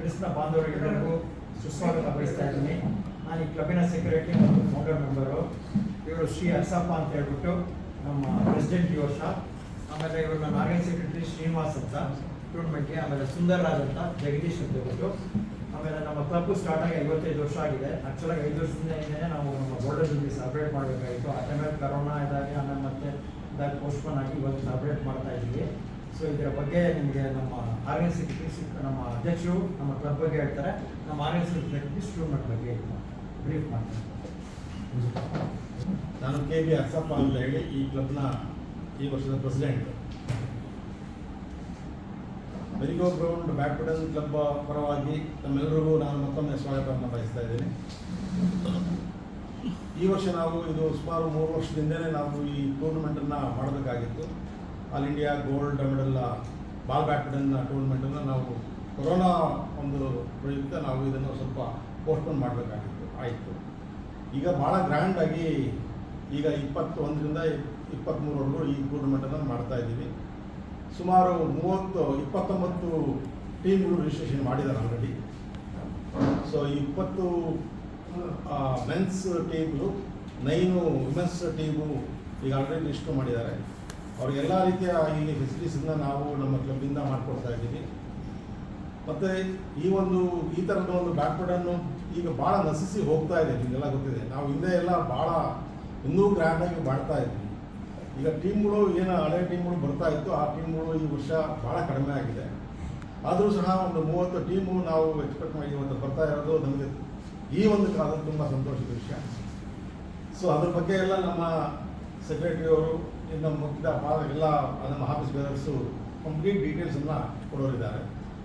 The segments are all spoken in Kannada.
ಪ್ರೆಸ್ನ ಬಾಂಧವರಿಗೆಲ್ಲರಿಗೂ ಸುಸ್ವಾಗತ ಬಯಸ್ತಾ ಇದ್ದೀನಿ. ನಾನು ಈ ಕ್ಲಬ್ಬಿನ ಸೆಕ್ರೆಟರಿ ಮತ್ತು ಫೌಂಡರ್ ಮೆಂಬರು ಇವರು ಶ್ರೀ ಅರ್ಸಪ್ಪ ಅಂತ ಹೇಳ್ಬಿಟ್ಟು ನಮ್ಮ ಪ್ರೆಸಿಡೆಂಟ್ ಈ ಶಾ ಆಮೇಲೆ ಇವರು ನನ್ನ ಆರ್ಗನ್ ಸೆಕ್ರೆಟರಿ ಶ್ರೀನಿವಾಸ್ ಅಂತ. ಟೂರ್ನಮೆಂಟ್ಗೆ ಆಮೇಲೆ ಸುಂದರ್ ರಾಜ್ ಅಂತ, ಜಗದೀಶ್ ಅಂತ ಹೇಳ್ಬಿಟ್ಟು. ಆಮೇಲೆ ನಮ್ಮ ಕ್ಲಬ್ ಸ್ಟಾರ್ಟ್ ಆಗಿ ಐವತ್ತೈದು ವರ್ಷ ಆಗಿದೆ. ಆ್ಯಕ್ಚುಲಾಗಿ ಐದು ವರ್ಷದಿಂದ ನಾವು ನಮ್ಮ ಬೋರ್ಡರ್ ಜೊತೆ ಸೆಲೆಬ್ರೇಟ್ ಮಾಡಬೇಕಾಗಿತ್ತು ಆ ಟೈಮಲ್ಲಿ ಕರೋನಾ ಇದಾಗಿ ಆಮೇಲೆ ಮತ್ತೆ ಇದಾಗಿ ಪೋಸ್ಟ್ಪೋನ್ ಆಗಿ ಇವತ್ತು ಸೆಲೆಬ್ರೇಟ್ ಮಾಡ್ತಾ ಇದ್ದೀವಿ. ಸೊ ಇದರ ಬಗ್ಗೆ ನಿಮಗೆ ನಮ್ಮ ಆರ್ಗನೈಸ್ ಸಿ ನಮ್ಮ ಅಧ್ಯಕ್ಷರು ನಮ್ಮ ಕ್ಲಬ್ ಬಗ್ಗೆ ಹೇಳ್ತಾರೆ. ನಮ್ಮ ಆರ್ ಎನ್ ಸೆಕ್ರೆಟರಿ ಸ್ಟೂಡೆಂಟ್ ಬಗ್ಗೆ ಬ್ರೀಫ್ ಮಾಡ್ತಾರೆ ನಾನು ಕೆ ಬಿ ಅರ್ಸಪ್ಪ ಅಂತ ಹೇಳಿ ಈ ಕ್ಲಬ್ನ ಈ ವರ್ಷದ president merry go ground badminton club ಪರವಾಗಿ ತಮ್ಮೆಲ್ಲರಿಗೂ ನಾನು ಮತ್ತೊಮ್ಮೆ ಸ್ವಾಗತವನ್ನು ಬಯಸ್ತಾ ಇದ್ದೀನಿ. ಈ ವರ್ಷ ನಾವು ಇದು ಸುಮಾರು ಮೂರು ವರ್ಷದಿಂದಲೇ ನಾವು ಈ ಟೂರ್ನಮೆಂಟನ್ನು ಮಾಡಬೇಕಾಗಿತ್ತು. All India gold medal, ball badminton ಟೂರ್ನಮೆಂಟನ್ನು ನಾವು ಕೊರೋನಾ ಒಂದು ಪ್ರಯುಕ್ತ ನಾವು ಇದನ್ನು ಸ್ವಲ್ಪ ಪೋಸ್ಟ್ಪೋನ್ ಮಾಡಬೇಕಾಗಿತ್ತು, ಆಯಿತು. ಈಗ ಭಾಳ ಗ್ರ್ಯಾಂಡಾಗಿ ಈಗ ಇಪ್ಪತ್ತೊಂದರಿಂದ ಇಪ್ಪತ್ತ್ಮೂರವರೆಗೂ ಈ ಟೂರ್ನಮೆಂಟನ್ನು ಮಾಡ್ತಾ ಇದ್ದೀವಿ. ಸುಮಾರು ಮೂವತ್ತು, ಇಪ್ಪತ್ತೊಂಬತ್ತು ಟೀಮ್ಗಳು ರಿಜಿಸ್ಟ್ರೇಷನ್ ಮಾಡಿದ್ದಾರೆ ಆಲ್ರೆಡಿ ಸೊ ಇಪ್ಪತ್ತು ಮೆನ್ಸ್ ಟೀಮ್ಗಳು ನೈನು ವುಮೆನ್ಸ್ ಟೀಮು ಈಗ ಆಲ್ರೆಡಿ ಲಿಸ್ಟು ಮಾಡಿದ್ದಾರೆ. ಅವ್ರಿಗೆಲ್ಲ ರೀತಿಯ ಇಲ್ಲಿ ಫೆಸಿಲಿಟೀಸನ್ನ ನಾವು ನಮ್ಮ ಕ್ಲಬ್ಬಿಂದ ಮಾಡಿಕೊಡ್ತಾ ಇದ್ದೀವಿ. ಮತ್ತು ಈ ಒಂದು, ಈ ಥರದ ಒಂದು ಬ್ಯಾಕ್ವರ್ಡನ್ನು ಈಗ ಭಾಳ ನಶಿಸಿ ಹೋಗ್ತಾ ಇದೆ, ನಿಮಗೆಲ್ಲ ಗೊತ್ತಿದೆ. ನಾವು ಹಿಂದೆ ಎಲ್ಲ ಭಾಳ ಇನ್ನೂ ಗ್ರ್ಯಾಂಡಾಗಿ ಮಾಡ್ತಾ ಇದ್ವಿ. ಈಗ ಟೀಮ್ಗಳು ಏನು ಹಳೆ ಟೀಮ್ಗಳು ಬರ್ತಾ ಇತ್ತು, ಆ ಟೀಮ್ಗಳು ಈ ವರ್ಷ ಭಾಳ ಕಡಿಮೆ ಆಗಿದೆ. ಆದರೂ ಸಹ ಒಂದು ಮೂವತ್ತು ಟೀಮು ನಾವು ಎಕ್ಸ್ಪೆಕ್ಟ್ ಮಾಡಿ ಇವತ್ತು ಬರ್ತಾ ಇರೋದು ನಮಗೆ ಈ ಒಂದು ಕಾಲದಲ್ಲಿ ತುಂಬ ಸಂತೋಷದ ವಿಷಯ. ಸೊ ಅದ್ರ ಬಗ್ಗೆ ಎಲ್ಲ ನಮ್ಮ ಸೆಕ್ರೆಟರಿ ಅವರು ಇನ್ನು ಮುಗಿದ ಎಲ್ಲ ನಮ್ಮ ಆಫೀಸ್ ಬೇರರ್ಸು ಕಂಪ್ಲೀಟ್ ಡೀಟೇಲ್ಸನ್ನು ಕೊಡೋರಿದ್ದಾರೆ.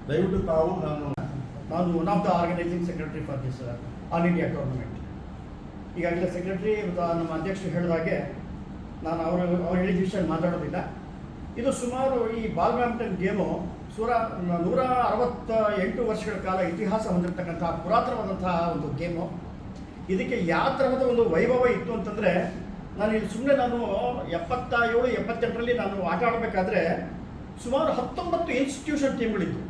ದಯವಿಟ್ಟು ತಾವು ನಾನು ನಾನು one of the organising secretary for this all India tournament ಈಗಾಗಲೇ ಸೆಕ್ರೆಟರಿ ನಮ್ಮ ಅಧ್ಯಕ್ಷರು ಹೇಳಿದಾಗೆ ನಾನು ಅವರು, ಅವ್ರ ಹೇಳಿದ ವಿಷಯ ಮಾತಾಡೋದಿಲ್ಲ. ಇದು ಸುಮಾರು ಈ ಬಾಲ್ ಬ್ಯಾಡ್ಮಿಂಟನ್ ಗೇಮು ಸೂರ, ನೂರ ಅರವತ್ತ ಎಂಟು ವರ್ಷಗಳ ಕಾಲ ಇತಿಹಾಸ ಹೊಂದಿರತಕ್ಕಂತಹ ಪುರಾತನವಾದಂತಹ ಒಂದು ಗೇಮು. ಇದಕ್ಕೆ ಯಾವ ತರಹದ ಒಂದು ವೈಭವ ಇತ್ತು ಅಂತಂದರೆ ನಾನು ಇಲ್ಲಿ ಸುಮ್ಮನೆ ನಾನು ಎಪ್ಪತ್ತ ಏಳು ಎಪ್ಪತ್ತೆಂಟರಲ್ಲಿ ನಾನು ಆಟ ಆಡಬೇಕಾದ್ರೆ ಸುಮಾರು ಹತ್ತೊಂಬತ್ತು institution ಟೀಮ್ಗಳಿತ್ತು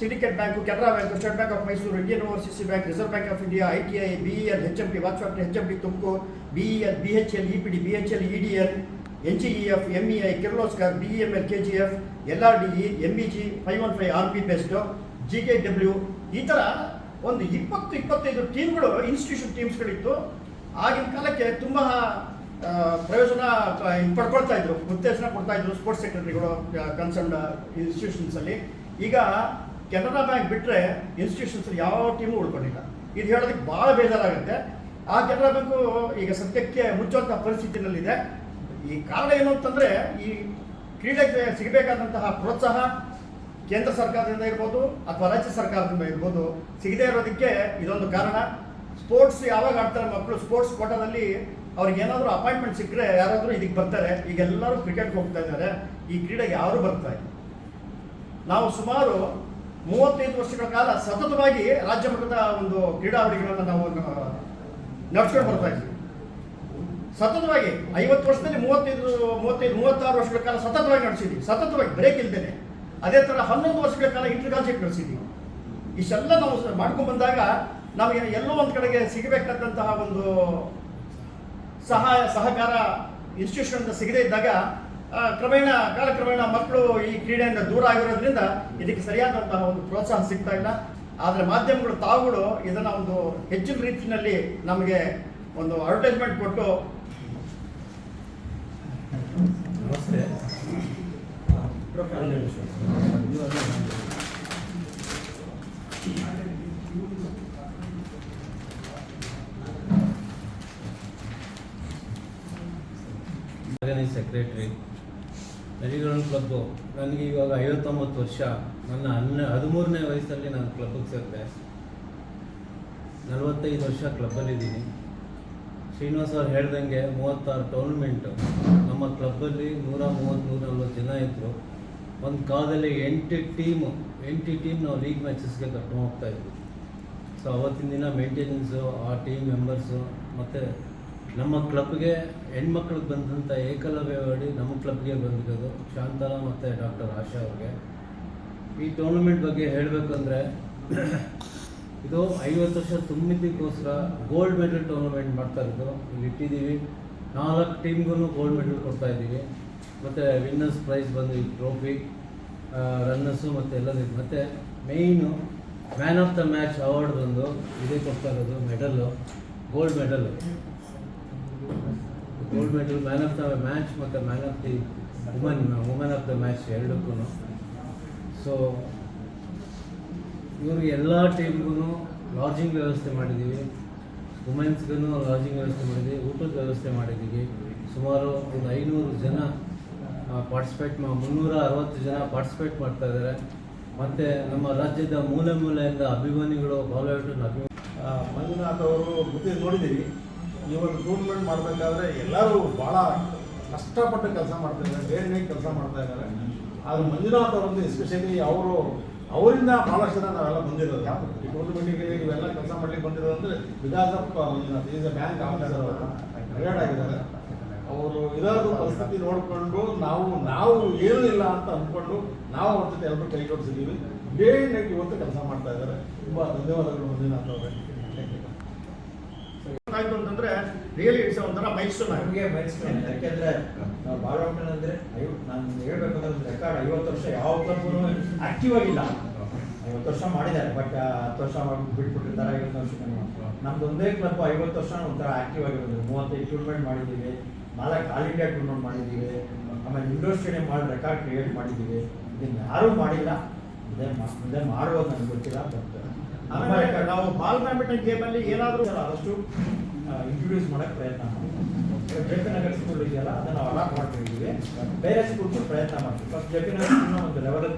syndicate bank Canara bank state bank of Mysore Indian overseas bank reserve bank of India I T I B L H M P watch factory H M T Tumkur B E L B H L E P D B H L E D L N G E F M E I Kirloskar B M L K G F L R D E M E G five one five R P best G K W ಈ ಥರ ಒಂದು ಇಪ್ಪತ್ತು, ಇಪ್ಪತ್ತೈದು ಟೀಮ್ಗಳು ಇನ್ಸ್ಟಿಟ್ಯೂಷನ್ ಟೀಮ್ಸ್ಗಳಿತ್ತು ಆಗಿನ ಕಾಲಕ್ಕೆ ತುಂಬ ಪ್ರಯೋಜನ ಪಡ್ಕೊಳ್ತಾ ಇದ್ರು ಉತ್ತೇಜನ ಕೊಡ್ತಾ ಇದ್ರು ಸ್ಪೋರ್ಟ್ಸ್ ಸೆಕ್ರೆಟರಿಗಳು ಕನ್ಸರ್ನ್ ಇನ್ಸ್ಟಿಟ್ಯೂಷನ್ಸಲ್ಲಿ ಈಗ ಕೆನರಾ ಬ್ಯಾಂಕ್ ಬಿಟ್ಟರೆ ಇನ್ಸ್ಟಿಟ್ಯೂಷನ್ಸ್ ಯಾವ ಟೀಮು ಉಳ್ಕೊಂಡಿಲ್ಲ. ಇದು ಹೇಳೋದಕ್ಕೆ ಭಾಳ ಬೇಜಾರಾಗುತ್ತೆ. ಆ ಕೆನರಾ ಬ್ಯಾಂಕು ಈಗ ಸದ್ಯಕ್ಕೆ ಮುಚ್ಚುವಂಥ ಪರಿಸ್ಥಿತಿನಲ್ಲಿದೆ. ಈ ಕಾರಣ ಏನು ಅಂತಂದರೆ, ಈ ಕ್ರೀಡೆಗೆ ಸಿಗಬೇಕಾದಂತಹ ಪ್ರೋತ್ಸಾಹ ಕೇಂದ್ರ ಸರ್ಕಾರದಿಂದ ಇರ್ಬೋದು ಅಥವಾ ರಾಜ್ಯ ಸರ್ಕಾರದಿಂದ ಇರ್ಬೋದು ಸಿಗದೇ ಇರೋದಕ್ಕೆ ಇದೊಂದು ಕಾರಣ. ಸ್ಪೋರ್ಟ್ಸ್ ಯಾವಾಗ ಆಡ್ತಾರೆ ಮಕ್ಕಳು ಸ್ಪೋರ್ಟ್ಸ್ ಕೋಟಾದಲ್ಲಿ ಅವ್ರಿಗೆ ಏನಾದರೂ ಅಪಾಯಿಂಟ್ಮೆಂಟ್ ಸಿಕ್ಕರೆ ಯಾರಾದರೂ ಇದಕ್ಕೆ ಬರ್ತಾರೆ ಈಗ ಎಲ್ಲರೂ ಕ್ರಿಕೆಟ್ಗೆ ಹೋಗ್ತಾ ಇದ್ದಾರೆ, ಈ ಕ್ರೀಡೆಗೆ ಯಾರು ಬರ್ತಾ ಇಲ್ಲ. ನಾವು ಸುಮಾರು ಮೂವತ್ತೈದು ವರ್ಷಗಳ ಕಾಲ ಸತತವಾಗಿ ರಾಜ್ಯ ಮಟ್ಟದ ಒಂದು ಕ್ರೀಡಾವಳಿಗಳನ್ನು ನಾವು ನಡ್ಸ್ಕೊಂಡು ಬರ್ತಾ ಇದ್ವಿ. ಸತತವಾಗಿ ಐವತ್ತು ವರ್ಷದಲ್ಲಿ ಮೂವತ್ತೈದು ಮೂವತ್ತೈದು, ಮೂವತ್ತಾರು ವರ್ಷಗಳ ಕಾಲ ಸತತವಾಗಿ ನಡೆಸಿದ್ವಿ. ಸತತವಾಗಿ ಬ್ರೇಕ್ ಇಲ್ದೇನೆ. ಅದೇ ಥರ ಹನ್ನೊಂದು ವರ್ಷಗಳ ಕಾಲ ಇಂಟರ್ ಕಾನ್ಸೆಪ್ಟ್ ನಡೆಸಿದ್ವಿ ಇಷ್ಟೆಲ್ಲ ನಾವು ಮಾಡ್ಕೊಂಡು ಬಂದಾಗ ನಮಗೆ ಎಲ್ಲೋ ಒಂದು ಕಡೆಗೆ ಸಿಗಬೇಕಾದಂತಹ ಒಂದು ಸಹಾಯ ಸಹಕಾರ ಇನ್ಸ್ಟಿಟ್ಯೂಷನ್ ಸಿಗದೇ ಇದ್ದಾಗ ಕ್ರಮೇಣ ಕಾಲಕ್ರಮೇಣ ಮಕ್ಕಳು ಈ ಕ್ರೀಡೆಯಿಂದ ದೂರ ಆಗಿರೋದ್ರಿಂದ ಇದಕ್ಕೆ ಸರಿಯಾದಂತಹ ಒಂದು ಪ್ರೋತ್ಸಾಹ ಸಿಗ್ತಾ ಇಲ್ಲ. ಆದರೆ ಮಾಧ್ಯಮಗಳು ತಾವುಗಳು ಇದನ್ನು ಒಂದು ಹೆಚ್ಚಿನ ರೀತಿಯಲ್ಲಿ ನಮಗೆ ಒಂದು ಅಡ್ವರ್ಟೈಸ್ಮೆಂಟ್ ಕೊಟ್ಟು ನಮಸ್ತೆ. ಆರ್ಗನೈಸ್ ಸೆಕ್ರೆಟ್ರಿ ಮೆರಿಗ್ರೌಂಡ್ ಕ್ಲಬ್ಬು ನನಗೆ ಇವಾಗ ಐವತ್ತೊಂಬತ್ತು ವರ್ಷ. ನನ್ನ ಹನ್ನ, ಹದಿಮೂರನೇ ವಯಸ್ಸಲ್ಲಿ ನಾನು ಕ್ಲಬ್ಬಿಗೆ ಸೇರಿದೆ. ನಲವತ್ತೈದು ವರ್ಷ ಕ್ಲಬ್ಬಲ್ಲಿದ್ದೀನಿ ಶ್ರೀನಿವಾಸ್ ಅವ್ರು ಹೇಳ್ದಂಗೆ ಮೂವತ್ತಾರು ಟೂರ್ನಮೆಂಟು ನಮ್ಮ ಕ್ಲಬ್ಬಲ್ಲಿ ನೂರ ಮೂವತ್ತು ನೂರ ನಲ್ವತ್ತು ಜನ ಇದ್ದರು ಒಂದು ಕಾಲದಲ್ಲಿ ಎಂಟು ಟೀಮು ಎಂಟು ಟೀಮ್ ನಾವು ಲೀಗ್ ಮ್ಯಾಚಸ್ಗೆ ಕರ್ಕೊಂಡು ಹೋಗ್ತಾ ಇದ್ವಿ. ಸೊ ಅವತ್ತಿನ ದಿನ ಮೇಂಟೆನೆನ್ಸು ಆ ಟೀಮ್ ಮೆಂಬರ್ಸು ಮತ್ತು ನಮ್ಮ ಕ್ಲಬ್ಗೆ ಹೆಣ್ಮಕ್ಳಿಗೆ ಬಂದಂಥ ಏಕಲವ್ಯ ನಮ್ಮ ಕ್ಲಬ್ಗೆ ಬಂದಿರೋದು ಶಾಂತಲಾ ಮತ್ತು ಡಾಕ್ಟರ್ ಆಶಾ ಅವ್ರಿಗೆ. ಈ ಟೂರ್ನಮೆಂಟ್ ಬಗ್ಗೆ ಹೇಳಬೇಕಂದ್ರೆ ಇದು ಐವತ್ತು ವರ್ಷ ತುಂಬಿದ್ದಕ್ಕೋಸ್ಕರ ಗೋಲ್ಡ್ ಮೆಡಲ್ ಟೂರ್ನಮೆಂಟ್ ಮಾಡ್ತಾ ಇರೋದು. ಇಲ್ಲಿ ಇಟ್ಟಿದ್ದೀವಿ. ನಾಲ್ಕು ಟೀಮ್ಗೂ ಗೋಲ್ಡ್ ಮೆಡಲ್ ಕೊಡ್ತಾ ಇದ್ದೀವಿ. ಮತ್ತು ವಿನ್ನರ್ಸ್ ಪ್ರೈಸ್ ಬಂದು ಈ ಟ್ರೋಫಿ ರನ್ನರ್ಸು ಮತ್ತು ಎಲ್ಲದಕ್ಕೆ ಮತ್ತು main man of the match award ಬಂದು ಇದೇ ಕೊಡ್ತಾ ಇರೋದು medal gold medal gold medal man of the match ಮತ್ತು man of the woman woman of the match ಎರಡಕ್ಕೂ. ಸೊ ಇವರು ಎಲ್ಲ ಟೀಮ್ಗೂ ಲಾಡ್ಜಿಂಗ್ ವ್ಯವಸ್ಥೆ ಮಾಡಿದ್ದೀವಿ ವುಮೆನ್ಸ್ಗೂ ಲಾಡ್ಜಿಂಗ್ ವ್ಯವಸ್ಥೆ ಮಾಡಿದ್ದೀವಿ ಊಟದ ವ್ಯವಸ್ಥೆ ಮಾಡಿದ್ದೀವಿ ಸುಮಾರು ಒಂದು ಐನೂರು ಜನ ಪಾರ್ಟಿಸಿಪೇಟ್ ಮುನ್ನೂರ ಅರವತ್ತು ಜನ ಪಾರ್ಟಿಸಿಪೇಟ್ ಮಾಡ್ತಾ ಇದ್ದಾರೆ ಮತ್ತು ನಮ್ಮ ರಾಜ್ಯದ ಮೂಲೆ ಮೂಲೆಯಿಂದ ಅಭಿಮಾನಿಗಳು ಬಾಲಿವುಡ್ ಅಭಿಮಾನಿ ಮಂಜುನಾಥ್ ಅವರು ಗೊತ್ತಿ ನೋಡಿದ್ದೀವಿ ಒಂದು ಟೂರ್ನಮೆಂಟ್ ಮಾಡಬೇಕಾದ್ರೆ ಎಲ್ಲರೂ ಭಾಳ ಕಷ್ಟಪಟ್ಟು ಕೆಲಸ ಮಾಡ್ತಿದ್ದಾರೆ ಡೇ ಬೇರೆ ಕೆಲಸ ಮಾಡ್ತಾ ಇದ್ದಾರೆ. ಆದರೆ ಮಂಜುನಾಥ್ ಅವರೊಂದು ಎಸ್ಪೆಷಲಿ ಅವರು, ಅವರಿಂದ ಭಾಳಷ್ಟು ಜನ ನಾವೆಲ್ಲ ಬಂದಿರೋದು. ಈ ಟೂರ್ನಮೆಂಟಿಗೆ ಇವೆಲ್ಲ ಕೆಲಸ ಮಾಡ್ಲಿಕ್ಕೆ ಬಂದಿರೋದು ಅಂದರೆ because Manjunath is a bank officer ಅವರು ರಿಟೈರ್ಡ್ ಆಗಿದ್ದಾರೆ. ಅವರು ಇರೋದು ಪರಿಸ್ಥಿತಿ ನೋಡಿಕೊಂಡು ನಾವು ನಾವು ಏನೂ ಇಲ್ಲ ಅಂತ ಅಂದ್ಕೊಂಡು ನಾವು ಅವ್ರ ಜೊತೆ ಎಲ್ಲರೂ ಕೈ ಜೋಡಿಸಿದ್ದೀವಿ ಡೇ ಇವತ್ತು ಕೆಲಸ ಮಾಡ್ತಾ ಇದ್ದಾರೆ. ತುಂಬ ಧನ್ಯವಾದಗಳು ಮಂಜುನಾಥ್ ಅವರೇ. ಆಯ್ತು ಅಂತಂದ್ರೆ ರಿಯಲಿ ಇಟ್ಸ್ ಒಂಥರ ಮೈಸೂರು ನಮಗೆ ಮೈಸೂರು ಯಾಕೆಂದ್ರೆ ನಾವು ಬಾಲವಟನ್ ಅಂದ್ರೆ ನಾನು ಹೇಳ್ಬೇಕಂದ್ರೆ ರೆಕಾರ್ಡ್ ಐವತ್ತು ವರ್ಷ ಯಾವ ಕ್ಲಬ್ನು ಆಕ್ಟಿವ್ ಆಗಿಲ್ಲ. ಐವತ್ತು ವರ್ಷ ಮಾಡಿದ್ದಾರೆ ಬಟ್ ಹತ್ತು ವರ್ಷ ಬಿಟ್ಬಿಟ್ಟಿರ್ತಾರೆ, ಐವತ್ತು ವರ್ಷ ನಮ್ದು ಒಂದೇ ಕ್ಲಬ್ ಐವತ್ತು ವರ್ಷ ಒಂಥರ ಆಕ್ಟಿವ್ ಆಗಿರೋದು. ಮೂವತ್ತೈದು ಟೂರ್ನಮೆಂಟ್ ಮಾಡಿದ್ದೀವಿ, ನಾಲ್ಕು ಆಲ್ ಇಂಡಿಯಾ ಟೂರ್ನಮೆಂಟ್ ಮಾಡಿದ್ದೀವಿ, ಆಮೇಲೆ ಇಂಡೋರ್ ಸ್ಟೇಡಿಯಂ ಮಾಡಿ ರೆಕಾರ್ಡ್ ಕ್ರಿಯೇಟ್ ಮಾಡಿದ್ದೀವಿ. ಇದನ್ನು ಯಾರೂ ಮಾಡಿಲ್ಲ. ಇದೇ ಇದೇ ಮಾಡುವುದು ನನಗೆ ಗೊತ್ತಿಲ್ಲ ಬಟ್ ಆಮೇಲೆ ನಾವು ಬಾಲ್ ಬ್ಯಾಡ್ಮಿಂಟನ್ ಗೇಮ್ ಅಲ್ಲಿ ಏನಾದರೂ ಆದಷ್ಟು ಇಂಟ್ರೊಡ್ಯೂಸ್ ಮಾಡಕ್ಕೆ ಪ್ರಯತ್ನ ಮಾಡ್ತೀವಿ. ಜೆ ಪಿ ನಗರ್ ಸ್ಕೂಲ್ ಇದೆಯಲ್ಲ ಅದನ್ನು ಅಲಾಟ್ ಮಾಡ್ತಿದ್ದೀವಿ ಬೇರೆ ಸ್ಕೂಲ್ಗೂ ಪ್ರಯತ್ನ ಮಾಡ್ತೀವಿ. ಫಸ್ಟ್ ಜೆ ಪಿ ನಗರ್ ಒಂದು ಲೆವೆಲ್